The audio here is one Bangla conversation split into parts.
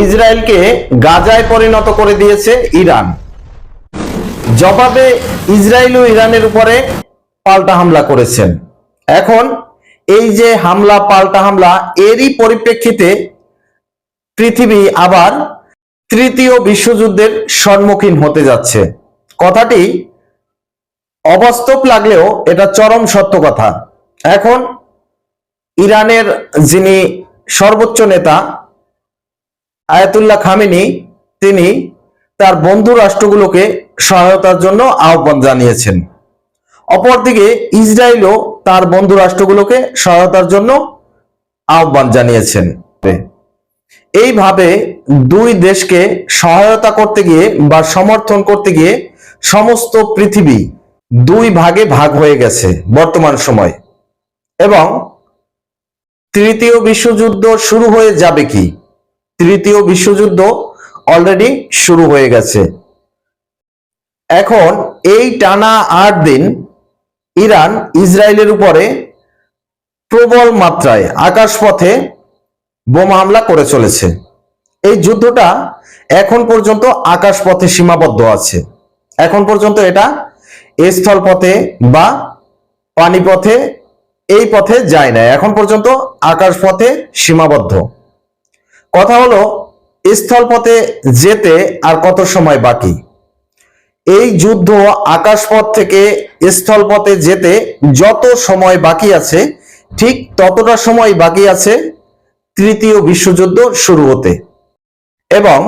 ইসরায়েলকে গাজায় পরিণত করে দিয়েছে ইরান। জবাবে ইসরায়েল ও ইরানের উপরে পাল্টা হামলা করেছেন। এখন এই যে হামলা, পাল্টা হামলা, এরই পরিপ্রেক্ষিতে পৃথিবী আবার তৃতীয় বিশ্বযুদ্ধের সম্মুখীন হতে যাচ্ছে। কথাটি অবাস্তব লাগলেও এটা চরম সত্য কথা। এখন ইরানের যিনি সর্বোচ্চ নেতা আয়াতুল্লাহ খামেনি, তিনি তার বন্ধু রাষ্ট্রগুলোকে সহায়তার জন্য আহ্বান জানিয়েছেন। অপরদিকে ইসরায়েলও তার বন্ধু রাষ্ট্রগুলোকে সহায়তার জন্য আহ্বান জানিয়েছেন। এইভাবে দুই দেশকে সহায়তা করতে গিয়ে বা সমর্থন করতে গিয়ে সমস্ত পৃথিবী দুই ভাগে ভাগ হয়ে গেছে বর্তমান সময়। এবং তৃতীয় বিশ্বযুদ্ধ শুরু হয়ে যাবে কি? তৃতীয় বিশ্বযুদ্ধ অলরেডি শুরু হয়ে গেছে। এখন এই টানা আট দিন ইরান ইসরায়েলের উপরে প্রবল মাত্রায় আকাশপথে বোমা হামলা করে চলেছে। এই যুদ্ধটা এখন পর্যন্ত আকাশপথে সীমাবদ্ধ আছে। এখন পর্যন্ত এটা স্থলপথে বা পানিপথে, এই পথে যায় না এখন পর্যন্ত আকাশপথে সীমাবদ্ধ। কথা হলো স্থলপথে যেতে আর কত সময় বাকি? এই যুদ্ধ আকাশপথ থেকে স্থলপথে যেতে যত সময় বাকি আছে, ঠিক ততটা সময় বাকি আছে তৃতীয় বিশ্বযুদ্ধ শুরু হতে। এবং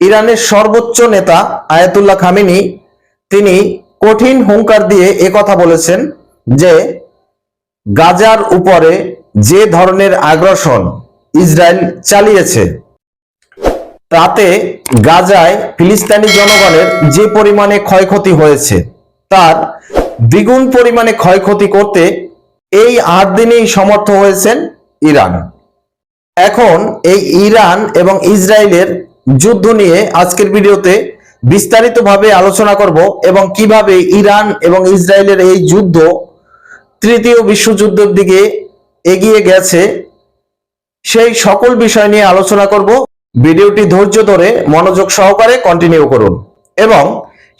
ইরানের সর্বোচ্চ নেতা আয়াতুল্লাহ খামিনি, তিনি কঠিন হুঙ্কার দিয়ে একথা বলেছেন যে, গাজার উপরে যে ধরনের আগ্রাসন ইসরায়েল চালিয়েছে। তাতে গাজায় ফিলিস্তানি জনগণের যে পরিমাণে ক্ষয়ক্ষতি হয়েছে, তার দ্বিগুণ পরিমাণে ক্ষয়ক্ষতি করতে এই আট দিনেই সমর্থ হয়েছেন ইরান। এখন এই ইরান এবং ইসরায়েলের যুদ্ধ নিয়ে আজকের ভিডিওতে বিস্তারিতভাবে আলোচনা করব এবং কীভাবে ইরান এবং ইসরায়েলের এই যুদ্ধ তৃতীয় বিশ্বযুদ্ধের দিকে এগিয়ে গেছে সেই সকল বিষয় নিয়ে আলোচনা করব। ভিডিওটি ধৈর্য ধরে মনোযোগ সহকারে কন্টিনিউ করুন। এবং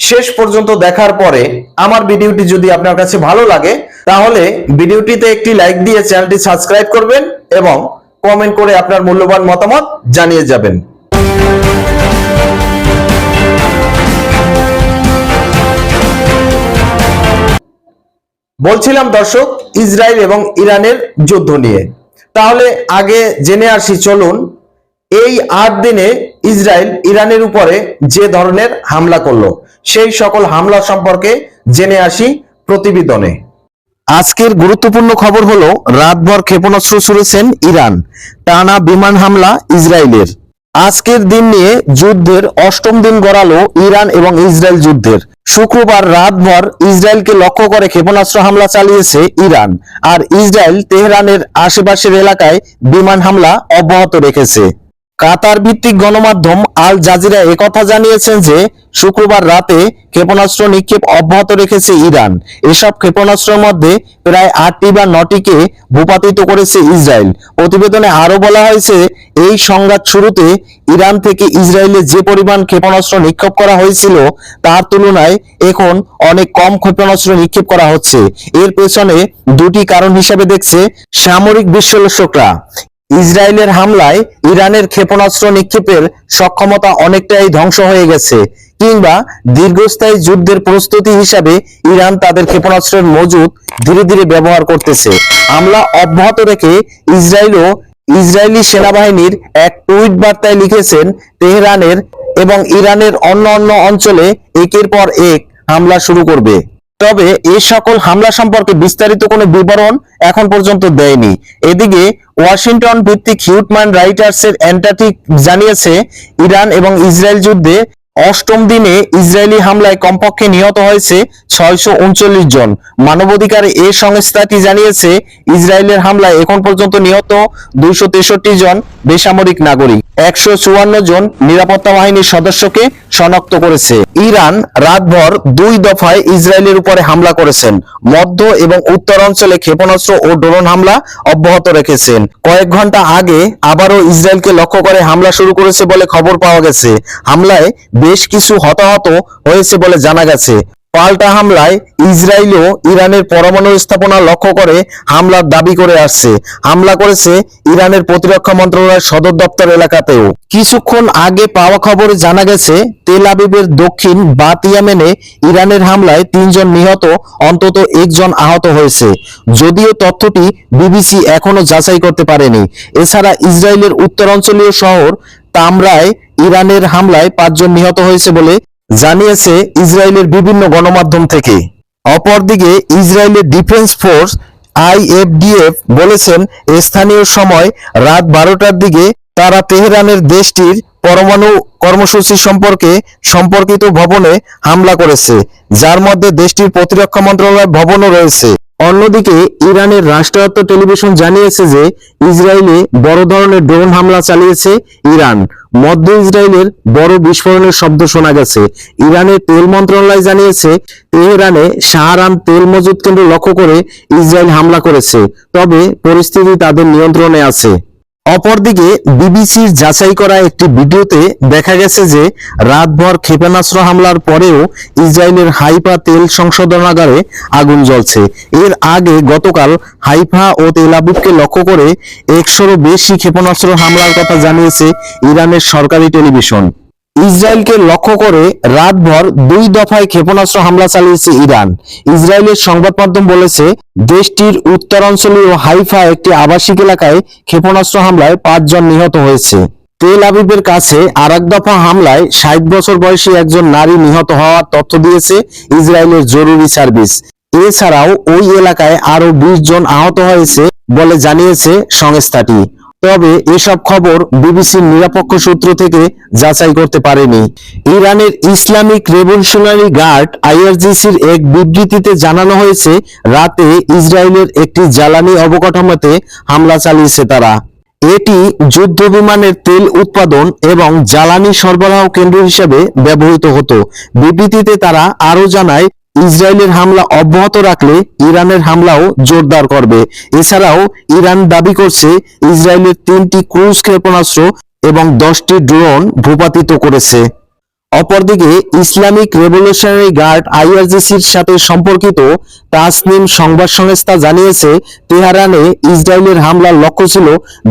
শেষ পর্যন্ত দেখার পরে আমার ভিডিওটি যদি আপনার কাছে ভালো লাগে, তাহলে ভিডিওটিতে একটি লাইক দিয়ে চ্যানেলটি সাবস্ক্রাইব করবেন এবং কমেন্ট করে আপনার মূল্যবান মতামত জানিয়ে যাবেন। বলছিলাম দর্শক, ইসরায়েল এবং ইরানের যুদ্ধ নিয়ে। তাহলে আগে জেনে আসি, চলুন। এই আট দিনে ইসরায়েল ইরানের উপরে যে ধরনের হামলা করল, সেই সকল হামলা সম্পর্কে জেনে আসি প্রতিবেদনে। আজকের গুরুত্বপূর্ণ খবর হলো, রাতভর ক্ষেপণাস্ত্র ছুড়েছেন ইরান, টানা বিমান হামলা ইসরায়েলের। আজকের দিন নিয়ে যুদ্ধের অষ্টম দিন গড়ালো ইরান এবং ইসরায়েল যুদ্ধের। শুক্রবার রাতভর ইসরায়েলকে লক্ষ্য করে ক্ষেপণাস্ত্র হামলা চালিয়েছে ইরান, আর ইসরায়েল তেহরানের আশেপাশের এলাকায় বিমান হামলা অব্যাহত রেখেছে। কাতার ভিত্তিক গণমাধ্যম আল জাজিরা একথা জানিয়েছেন যে, শুক্রবার রাতে ক্ষেপণাস্ত্র নিক্ষেপ অব্যাহত রেখেছে ইরান। এসব ক্ষেপণাস্ত্রের মধ্যে প্রায় আটটি বা নটিকে ভূপাতিত করেছে ইসরায়েল। প্রতিবেদনে আরও বলা হয়েছে, এই সংঘাত শুরুতে ইরান থেকে ইসরায়েলে যে পরিমাণ ক্ষেপণাস্ত্র নিক্ষেপ করা হয়েছিল, তার তুলনায় এখন অনেক কম ক্ষেপণাস্ত্র নিক্ষেপ করা হচ্ছে। এর পেছনে দুটি কারণ হিসেবে দেখছে সামরিক বিশ্লেষকরা। ইসরায়েলের হামলায় ইরানের ক্ষেপণাস্ত্র নিক্ষেপের সক্ষমতা অনেকটাই ধ্বংস হয়ে গেছে, কিংবা দীর্ঘস্থায়ী যুদ্ধের প্রস্তুতি হিসাবে ইরান তাদের ক্ষেপণাস্ত্রের মজুদ ধীরে ধীরে ব্যবহার করতেছে। হামলা অব্যাহত রেখে ইসরায়েলও ইসরায়েলি সেনাবাহিনীর এক টুইট বার্তায় লিখেছেন, তেহরানের এবং ইরানের অন্য অন্য অঞ্চলে একের পর এক হামলা শুরু করবে। তবে এ সকল হামলা সম্পর্কে বিস্তারিত কোনো বিবরণ এখন পর্যন্ত দেয়নি। এদিকে ওয়াশিংটন ভিত্তিক হিউটম্যান রাইটার্স এর অ্যান্টার্কটিক জানিয়েছে, ইরান এবং ইসরায়েল যুদ্ধে অষ্টম দিনে ইসরায়েলি হামলায় কমপক্ষে নিহত হয়েছে ছয়শো উনচল্লিশ জন। মানবাধিকার এ সংস্থাটি জানিয়েছে, ইসরায়েলের হামলায় এখন পর্যন্ত নিহত দুইশো তেষট্টি জন বেসামরিক নাগরিক। একশো চুয়ান্ন জন নিরাপত্তা বাহিনীর সদস্যকে শনাক্ত করেছে। ইরান রাতভর দুই দফায় ইসরায়েলের উপরে হামলা করেছেন। মধ্য এবং উত্তর অঞ্চলে ক্ষেপণাস্ত্র ও ড্রোন হামলা অব্যাহত রেখেছেন। কয়েক ঘণ্টা আগে আবারও ইসরায়েলকে লক্ষ্য করে হামলা শুরু করেছে বলে খবর পাওয়া গেছে। হামলায় বেশ কিছু হতাহত হয়েছে বলে জানা গেছে। পাল্টা হামলায় ইসরায়েলও ইরানের পরমাণু স্থাপনা লক্ষ্য করে হামলার দাবি করে আসছে। হামলা করেছে ইরানের প্রতিরক্ষা মন্ত্রণালয়ের সদর দপ্তর এলাকাতেও। কিছুক্ষণ আগে পাওয়া খবরে জানা গেছে, তেল আবিবের দক্ষিণ বাতিয়ামেনে ইরানের হামলায় তিনজন নিহত, অন্তত একজন আহত হয়েছে। যদিও তথ্যটি বিবিসি এখনও যাচাই করতে পারেনি। এছাড়া ইসরায়েলের উত্তরাঞ্চলীয় শহর তামরায় ইরানের হামলায় পাঁচজন নিহত হয়েছে বলে জানিয়েছে ইসরায়েলের বিভিন্ন গণমাধ্যম থেকে। অপরদিকে ইসরায়েলের ডিফেন্স ফোর্স আইএফডিএফ বলেছেন স্থানীয় সময় রাত বারোটার দিকে তারা তেহরানের দেশটির পরমাণু কর্মসূচি সম্পর্কে সম্পর্কিত ভবনে হামলা করেছে, যার মধ্যে দেশটির প্রতিরক্ষা মন্ত্রণালয় ভবনও রয়েছে। অন্যদিকে ইরানের রাষ্ট্রায়ত্ত টেলিভিশন জানিয়েছে যে ইসরায়েলে বড় ধরনের ড্রোন হামলা চালিয়েছে ইরান। মধ্য ইসরায়েলের বড় বিস্ফোরণের শব্দ শোনা গেছে। ইরানের তেল মন্ত্রণালয় জানিয়েছে, তেহরানে শাহরান তেল মজুদ কেন্দ্র লক্ষ্য করে ইসরায়েল হামলা করেছে, তবে পরিস্থিতি তাদের নিয়ন্ত্রণে আছে। অপরদিকে বিবিসির যাচাই করা একটি ভিডিওতে দেখা গেছে যে রাতভর ক্ষেপণাস্ত্র হামলার পরেও ইসরায়েলের হাইফা তেল সংশোধনাগারে আগুন জ্বলছে। এর আগে গতকাল হাইফা ও তেল আবিবকে লক্ষ্য করে একশোরও বেশি ক্ষেপণাস্ত্র হামলার কথা জানিয়েছে ইরানের সরকারি টেলিভিশন। ইসরায়েলকে লক্ষ্য করে রাতভর দুই দফায় ক্ষেপণাস্ত্র হামলা চালিয়েছে ইরান। ইসরায়েলের সংবাদ মাধ্যম বলেছে, দেশটির উত্তরাঞ্চলীয় হাইফা একটি আবাসিক এলাকায় ক্ষেপণাস্ত্র হামলায় পাঁচজন নিহত হয়েছে। তেল আবিবের কাছে আর এক দফা হামলায় ষাট বছর বয়সী একজন নারী নিহত হওয়ার তথ্য দিয়েছে ইসরায়েলের জরুরি সার্ভিস। এছাড়াও ওই এলাকায় আরও বিশ জন আহত হয়েছে বলে জানিয়েছে সংস্থাটি। তবে এসব খবর বিবিসির নিরপেক্ষ সূত্র থেকে যাচাই করতে পারেনি। ইরানের ইসলামিক রেভলিউশনারি গার্ড আইআরজিসির এক বিবৃতিতে জানানো হয়েছে, রাতে ইসরায়েলের একটি জ্বালানি অবকাঠামোতে হামলা চালিয়েছে তারা। এটি যুদ্ধ বিমানের তেল উৎপাদন এবং জ্বালানি সরবরাহ কেন্দ্র হিসেবে ব্যবহৃত হতো। বিবৃতিতে তারা আরও জানায় ইসরায়েলের হামলা অব্যাহত রাখলে ইরানের হামলাও জোরদার করবে। এছাড়াও ইরান দাবি করছে ইসরায়েলের তিনটি ক্রুজ ক্ষেপণাস্ত্র এবং দশটি ড্রোন ভূপাতিত করেছে। অপরদিকে ইসলামিক রেভলিউশনারি গার্ড আইআরজিসির সাথে সম্পর্কিত তাসনিম সংবাদ সংস্থা জানিয়েছে, তেহরানে ইসরায়েলের হামলার লক্ষ্য ছিল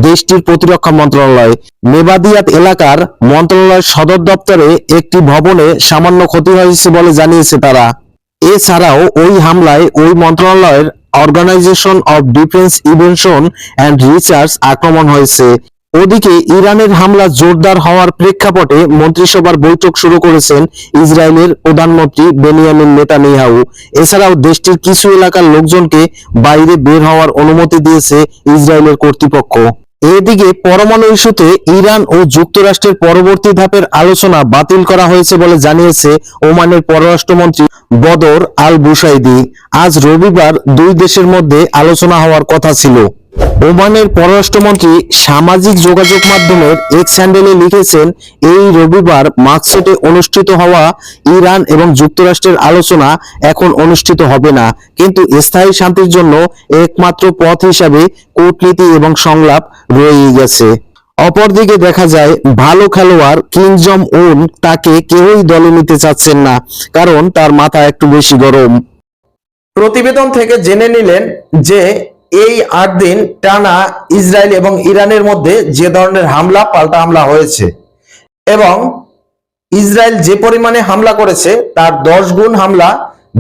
দেশটির প্রতিরক্ষা মন্ত্রণালয়। নেবাদিয়াত এলাকার মন্ত্রণালয়ের সদর দপ্তরে একটি ভবনে সামান্য ক্ষতি হয়েছে বলে জানিয়েছে তারা। এছাড়াও ওই হামলায় ওই মন্ত্রণালয়ের organisation of defence innovation and research আক্রমণ হয়েছে। ওদিকে ইরানের হামলা জোরদার হওয়ার প্রেক্ষাপটে মন্ত্রিসভার বৈঠক শুরু করেছেন ইসরায়েলের প্রধানমন্ত্রী বেনিয়ামিন নেতানিয়াহু। এছাড়াও দেশটির কিছু এলাকার লোকজনকে বাইরে বের হওয়ার অনুমতি দিয়েছে ইসরায়েলের কর্তৃপক্ষ। এদিকে পরমাণু ইস্যুতে ইরান ও যুক্তরাষ্ট্রের পরবর্তী ধাপের আলোচনা বাতিল করা হয়েছে বলে জানিয়েছে ওমানের পররাষ্ট্রমন্ত্রী বদর আল বুসাইদি আজ রবিবার দুই দেশের মধ্যে আলোচনা হওয়ার কথা ছিল। ওমানের পররাষ্ট্রমন্ত্রী সামাজিক যোগাযোগ মাধ্যমের এক্স স্যান্ডেলে লিখেছেন, এই রবিবার মাকসেটে অনুষ্ঠিত হওয়া ইরান এবং যুক্তরাষ্ট্রের আলোচনা এখন অনুষ্ঠিত হবে না। কিন্তু স্থায়ী শান্তির জন্য একমাত্র পথ হিসাবে কূটনীতি এবং সংলাপ রয়েই গেছে। অপরদিকে দেখা যায়, ভালো খেলোয়াড় কিং জম উন তাকে কেউই দলে নিতে চাচ্ছেন না, কারণ তার মাথা একটু বেশি গরম। প্রতিবেদন থেকে জেনে নিলেন যে এই আট দিন টানা ইসরায়েল এবং ইরানের মধ্যে যে ধরনের হামলা, পাল্টা হামলা হয়েছে এবং ইসরায়েল যে পরিমাণে হামলা করেছে, তার দশ গুণ হামলা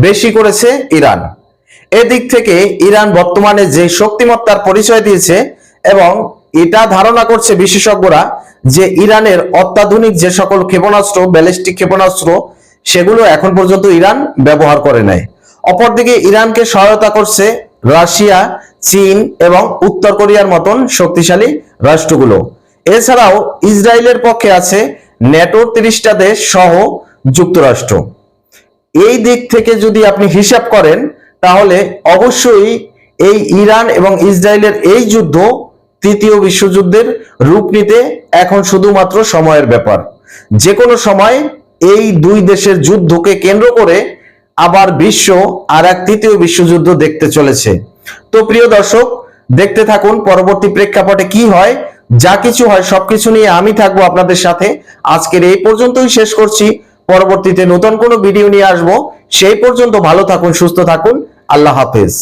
বেশি করেছে ইরান। এদিক থেকে ইরান বর্তমানে যে শক্তিমত্তার পরিচয় দিয়েছে এবং এটা ধারণা করছে বিশেষজ্ঞরা যে ইরানের অত্যাধুনিক যে সকল ক্ষেপণাস্ত্র, ব্যালিস্টিক ক্ষেপণাস্ত্র, সেগুলো এখন পর্যন্ত ইরান ব্যবহার করে নাই। অপরদিকে ইরানকে সহায়তা করছে রাশিয়া, চীন এবং উত্তর কোরিয়ার মতন শক্তিশালী রাষ্ট্রগুলো। এছাড়াও ইসরায়েলের পক্ষে আছে ন্যাটোর তিরিশটা দেশ সহ যুক্তরাষ্ট্র। এই দিক থেকে যদি আপনি হিসাব করেন, তাহলে অবশ্যই এই ইরান এবং ইসরায়েলের এই যুদ্ধ তৃতীয় বিশ্বযুদ্ধের রূপ নিতে এখন শুধুমাত্র সময়ের ব্যাপার। যে কোনো সময় এই দুই দেশের যুদ্ধকে কেন্দ্র করে আবার বিশ্ব আর এক তৃতীয় বিশ্বযুদ্ধ দেখতে চলেছে। তো প্রিয় দর্শক, দেখতে থাকুন পরবর্তী প্রেক্ষাপটে কি হয়, যা কিছু হয় সবকিছু নিয়ে আমি থাকব আপনাদের সাথে। আজকের এই পর্যন্তই শেষ করছি। পরবর্তীতে নতুন কোনো ভিডিও নিয়ে আসব। সেই পর্যন্ত ভালো থাকুন, সুস্থ থাকুন। আল্লাহ হাফেজ।